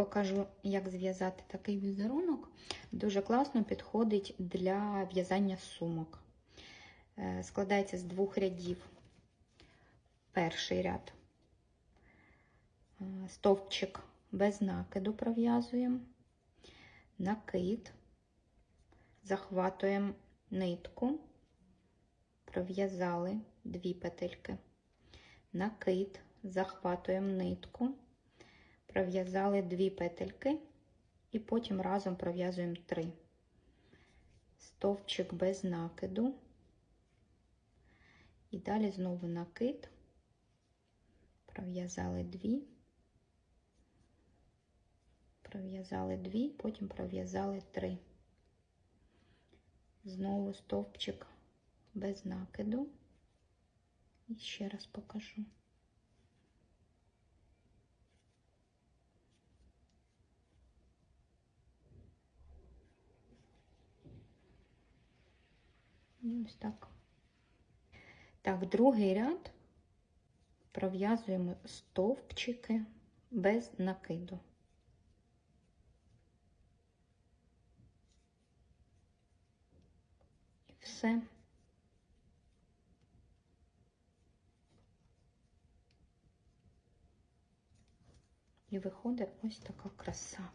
покажу, як зв'язати такий візерунок. Дуже класно підходить для в'язання сумок. Е, Складається з двох рядів. Перший ряд. Е, Стовпчик без накиду пров'язуємо, накид, захватуємо нитку, пров'язали дві петельки, накид, захватуємо нитку, пров'язали дві петельки і потім разом пров'язуємо три. Стовпчик без накиду. І далі знову накид, пров'язали дві, пров'язали дві, потім пров'язали три. Знову стовпчик без накиду. І ще раз покажу. І ось так. Так, другий ряд пров'язуємо стовпчики без накиду. І все. І виходить ось така краса.